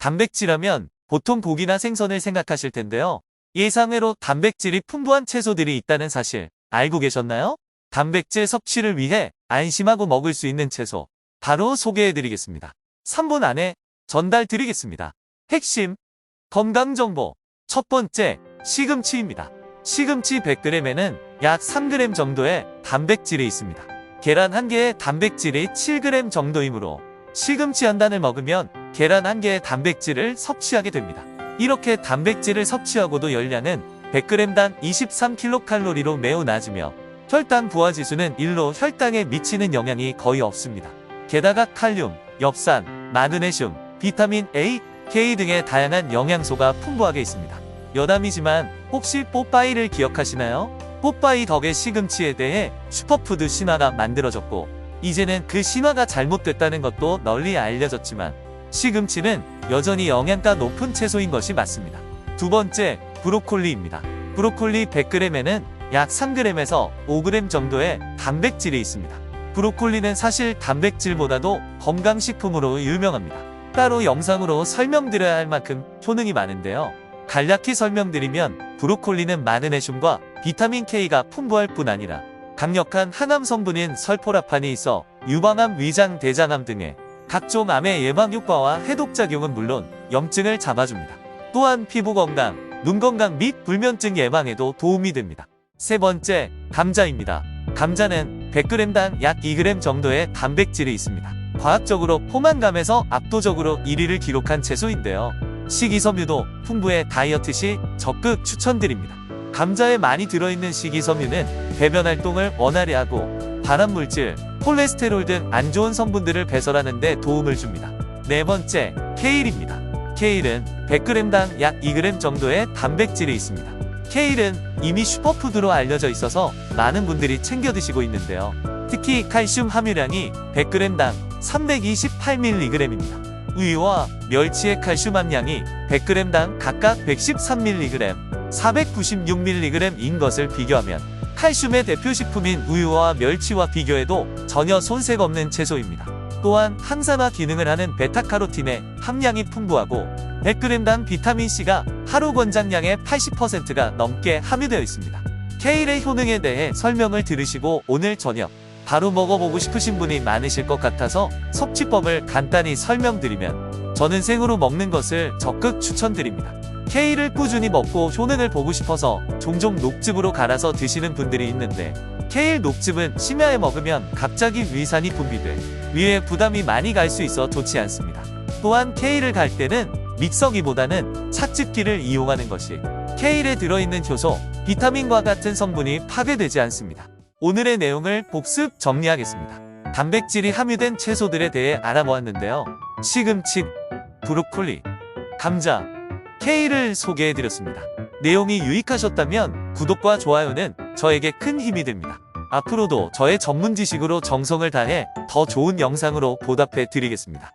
단백질하면 보통 고기나 생선을 생각하실 텐데요. 예상외로 단백질이 풍부한 채소들이 있다는 사실 알고 계셨나요? 단백질 섭취를 위해 안심하고 먹을 수 있는 채소 바로 소개해드리겠습니다. 3분 안에 전달 드리겠습니다. 핵심 건강정보 첫 번째 시금치입니다. 시금치 100g에는 약 3g 정도의 단백질이 있습니다. 계란 1개의 단백질이 7g 정도이므로 시금치 한 단을 먹으면 계란 1개의 단백질을 섭취하게 됩니다. 이렇게 단백질을 섭취하고도 열량은 100g당 23kcal로 매우 낮으며 혈당 부하 지수는 1로 혈당에 미치는 영향이 거의 없습니다. 게다가 칼륨, 엽산, 마그네슘, 비타민 A, K 등의 다양한 영양소가 풍부하게 있습니다. 여담이지만 혹시 뽀빠이를 기억하시나요? 뽀빠이 덕의 시금치에 대해 슈퍼푸드 신화가 만들어졌고 이제는 그 신화가 잘못됐다는 것도 널리 알려졌지만 시금치는 여전히 영양가 높은 채소인 것이 맞습니다. 두 번째, 브로콜리입니다. 브로콜리 100g에는 약 3g에서 5g 정도의 단백질이 있습니다. 브로콜리는 사실 단백질보다도 건강식품으로 유명합니다. 따로 영상으로 설명드려야 할 만큼 효능이 많은데요. 간략히 설명드리면 브로콜리는 마그네슘과 비타민 K가 풍부할 뿐 아니라 강력한 항암 성분인 설포라판이 있어 유방암, 위장, 대장암 등의 각종 암의 예방 효과와 해독 작용은 물론 염증을 잡아줍니다. 또한 피부 건강, 눈 건강 및 불면증 예방에도 도움이 됩니다. 세 번째, 감자입니다. 감자는 100g당 약 2g 정도의 단백질이 있습니다. 과학적으로 포만감에서 압도적으로 1위를 기록한 채소인데요. 식이섬유도 풍부해 다이어트 시 적극 추천드립니다. 감자에 많이 들어있는 식이섬유는 배변 활동을 원활히 하고 발암물질, 콜레스테롤 등 안 좋은 성분들을 배설하는 데 도움을 줍니다. 네 번째, 케일입니다. 케일은 100g당 약 2g 정도의 단백질이 있습니다. 케일은 이미 슈퍼푸드로 알려져 있어서 많은 분들이 챙겨 드시고 있는데요. 특히 칼슘 함유량이 100g당 328mg입니다. 우유와 멸치의 칼슘 함량이 100g당 각각 113mg, 496mg인 것을 비교하면 칼슘의 대표 식품인 우유와 멸치와 비교해도 전혀 손색 없는 채소입니다. 또한 항산화 기능을 하는 베타카로틴의 함량이 풍부하고 100g당 비타민C가 하루 권장량의 80%가 넘게 함유되어 있습니다. 케일의 효능에 대해 설명을 들으시고 오늘 저녁 바로 먹어보고 싶으신 분이 많으실 것 같아서 섭취법을 간단히 설명드리면 저는 생으로 먹는 것을 적극 추천드립니다. 케일을 꾸준히 먹고 효능을 보고 싶어서 종종 녹즙으로 갈아서 드시는 분들이 있는데 케일 녹즙은 심야에 먹으면 갑자기 위산이 분비돼 위에 부담이 많이 갈 수 있어 좋지 않습니다. 또한 케일을 갈 때는 믹서기보다는 찻집기를 이용하는 것이 케일에 들어있는 효소, 비타민과 같은 성분이 파괴되지 않습니다. 오늘의 내용을 복습 정리하겠습니다. 단백질이 함유된 채소들에 대해 알아보았는데요. 시금치, 브로콜리, 감자, 케일을 소개해드렸습니다. 내용이 유익하셨다면 구독과 좋아요는 저에게 큰 힘이 됩니다. 앞으로도 저의 전문 지식으로 정성을 다해 더 좋은 영상으로 보답해 드리겠습니다.